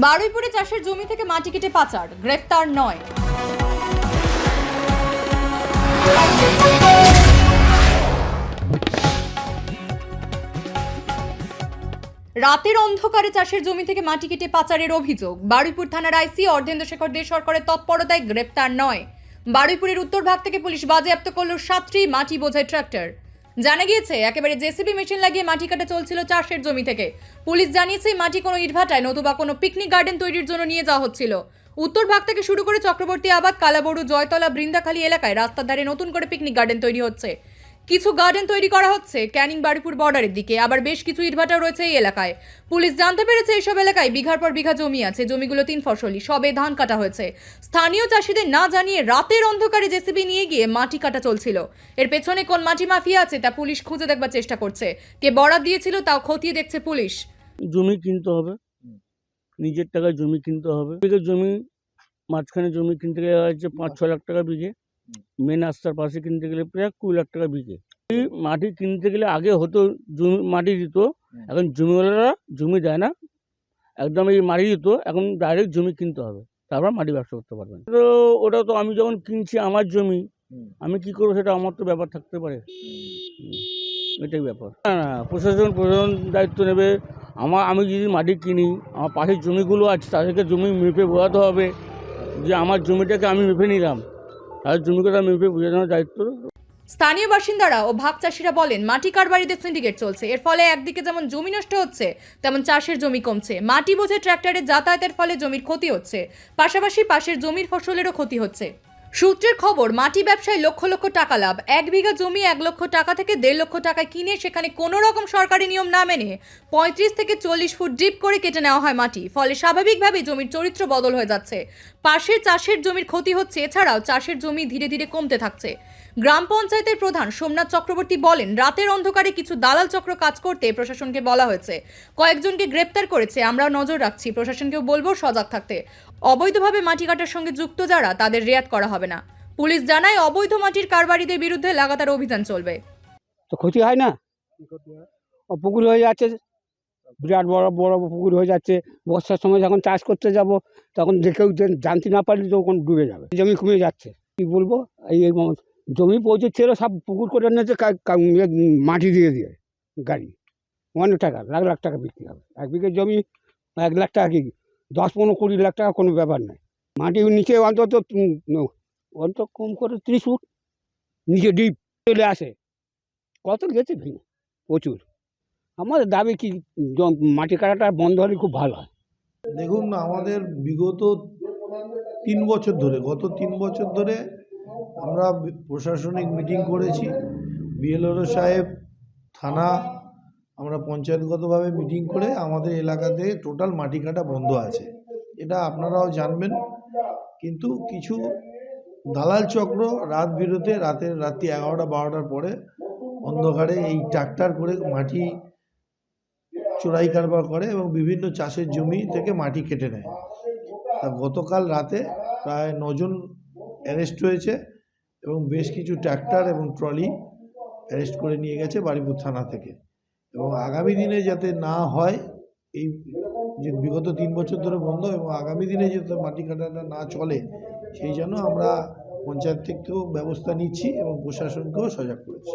বারুইপুরে চাষের জমি থেকে মাটি কেটে পাচার, গ্রেফতার নয়। রাতের অন্ধকারে চাষের জমি থেকে মাটি কেটে পাচারের অভিযোগ। বারুইপুর থানার আইসি অর্ধেন্দ্র শেখর দে সরকারের তৎপরতায় গ্রেপ্তার নয়। বারুইপুরের উত্তর ভাগ থেকে পুলিশ বাজেয়াপ্ত করল সাতটি মাটি বোঝাই ট্রাক্টর। জানা গিয়েছে, একেবারে জেসিবি মেশিন লাগিয়ে মাটি কাটা চলছিল চাষের জমি থেকে। পুলিশ জানিয়েছে, মাটি কোনো ইটভাটায় নতুবা কোনো পিকনিক গার্ডেন তৈরির জন্য নিয়ে যাওয়া হচ্ছিল। উত্তর ভাগ থেকে শুরু করে চক্রবর্তী আবাদ, কালাবড়ু, জয়তলা, বৃন্দাখালী এলাকায় রাস্তার ধারে নতুন করে পিকনিক গার্ডেন তৈরি হচ্ছে। কিছু গার্ডেন তৈরি করা হচ্ছে ক্যানিং বাড়িপুর বর্ডারের দিকে। আবার বেশ কিছু ইটভাটাও রয়েছে এই এলাকায়। পুলিশ জানতে পেরেছে এইসব এলাকায় বিঘার পর বিঘা জমি আছে, জমিগুলো তিন ফসলি, সবে ধান কাটা হয়েছে। স্থানীয় চাষিদের না জানিয়ে রাতের অন্ধকারে জেসিবি নিয়ে গিয়ে মাটি কাটা চলছিল। এর পেছনে কোন মাটি মাফিয়া আছে তা পুলিশ খুঁজে দেখবার চেষ্টা করছে। কে বরাদ দিয়েছিল তাও খতিয়ে দেখছে পুলিশ। জমি কিনতে হবে। নিজের টাকায় জমি কিনতে হবে। জমি, মাঝখানে জমি কিনতে গেলে পাঁচ ছ লাখ টাকা বিঘে। মেন রাস্তার পাশে কিনতে গেলে প্রায় কুড়ি লাখ টাকা বিকে এই মাটি কিনতে গেলে আগে হতো জমি মাটি দিত। এখন জমিওয়ালারা জমি দেয় না। একদম এই মাটি দিত এখন ডাইরেক্ট জমি কিনতে হবে। তারপর মাটি ব্যবসা করতে পারবেন। তো ওটা তো আমি যখন কিনছি আমার জমি আমি কি করব সেটা আমার তো ব্যাপার থাকতে পারে। এটাই ব্যাপার। না না প্রশাসন প্রশাসন দায়িত্ব নেবে। আমার আমি যদি মাটি কিনি আমার পাশের জমিগুলো আছে তাদেরকে জমি মেপে বোঝাতে হবে যে আমার জমিটাকে আমি মেপে নিলাম। মেপে বোঝানোর দায়িত্ব। স্থানীয় বাসিন্দারা ও ভাগ চাষিরা বলেন, মাটি কারবারিদের সিন্ডিকেট চলছে। এর ফলে একদিকে যেমন জমি নষ্ট হচ্ছে, তেমন চাষের জমি কমছে। মাটি বোঝে ট্র্যাক্টরের যাতায়াতের ফলে জমির ক্ষতি হচ্ছে। পাশাপাশি পাশের জমির ফসলেরও ক্ষতি হচ্ছে। সূত্রের খবর, মাটি ব্যবসায় লক্ষ লক্ষ টাকা লাভ। এক বিঘা জমি এক লক্ষ টাকা থেকে দেড় লক্ষ টাকায় কিনে সেখানে কোনো রকম সরকারি নিয়ম না মেনে পঁয়ত্রিশ থেকে চল্লিশ ফুট ডিপ করে কেটে নেওয়া হয় মাটি। ফলে স্বাভাবিকভাবেই জমির চরিত্র বদল হয়ে যাচ্ছে। পাশের চাষের জমির ক্ষতি হচ্ছে, এছাড়াও চাষের জমি ধীরে ধীরে কমতে থাকছে। গ্রাম পঞ্চায়েতের প্রধান সোমনাথ চক্রবর্তী বলেন, রাতের অন্ধকারে কিছু দালাল চক্র কাজ করতে প্রশাসনকে বলা হয়েছে। কয়েকজনকে গ্রেপ্তার করেছে আমরা নজর রাখছি, প্রশাসনকেও বলব সজাগ থাকতে। অবৈধভাবে মাটি কাটার সঙ্গে যুক্ত যারা, তাদের রেয়াত করা হবে না। পুলিশ জানায়, অবৈধ মাটির কারবারিদের বিরুদ্ধে লাগাতার অভিযান চলবে। তো ক্ষতি হয় না? পুকুর হয়ে যাচ্ছে বিরাট বড় বড় পুকুর হয়ে যাচ্ছে। বর্ষার সময় যখন চাষ করতে যাব তখন কেউ জানতে না পারলে তো ওখানে ডুবে যাবে। জমি কমে যাচ্ছে। কি বলব? এই জমি পৌঁছেছিল সব পুকুর করে নিয়েছে ইয়ে, মাটি দিয়ে দিয়ে গাড়ি। অনেক টাকা লাখ লাখ টাকা বিক্রি হবে। এক বিঘে জমি এক লাখ টাকা কি? দশ পনেরো কুড়ি লাখ টাকা কোনো ব্যাপার নাই মাটির নিচে অন্তত অন্তত কম করে ত্রিশ ফুট নিচে ডিপ চলে আসে। কত গেছে ভেঙে প্রচুর। আমাদের দাবি কি মাটি কাটাটা বন্ধ হলে খুব ভালো হয়। দেখুন, আমাদের বিগত তিন বছর ধরে, গত তিন বছর ধরে আমরা প্রশাসনিক মিটিং করেছি। বিএলওর সাহেব, থানা, আমরা পঞ্চায়েতগতভাবে মিটিং করে আমাদের এলাকাতে টোটাল মাটি কাটা বন্ধ আছে। এটা আপনারাও জানবেন। কিন্তু কিছু দালাল চক্র রাত বিরতে রাতের, রাত্রি এগারোটা, বারোটার পরে অন্ধকারে এই ট্রাক্টর করে মাটি চোরাই কারবার করে এবং বিভিন্ন চাষের জমি থেকে মাটি কেটে নেয়। তা গতকাল রাতে প্রায় নজন অ্যারেস্ট হয়েছে এবং বেশ কিছু ট্র্যাক্টর এবং ট্রলি অ্যারেস্ট করে নিয়ে গেছে বারিপুর থানা থেকে। এবং আগামী দিনে যাতে না হয়, এই যে বিগত তিন বছর ধরে বন্ধ এবং আগামী দিনে যাতে মাটি কাটাটা না চলে, সেই জন্য আমরা পঞ্চায়েত থেকেও ব্যবস্থা নিচ্ছি এবং প্রশাসনকেও সজাগ করেছি।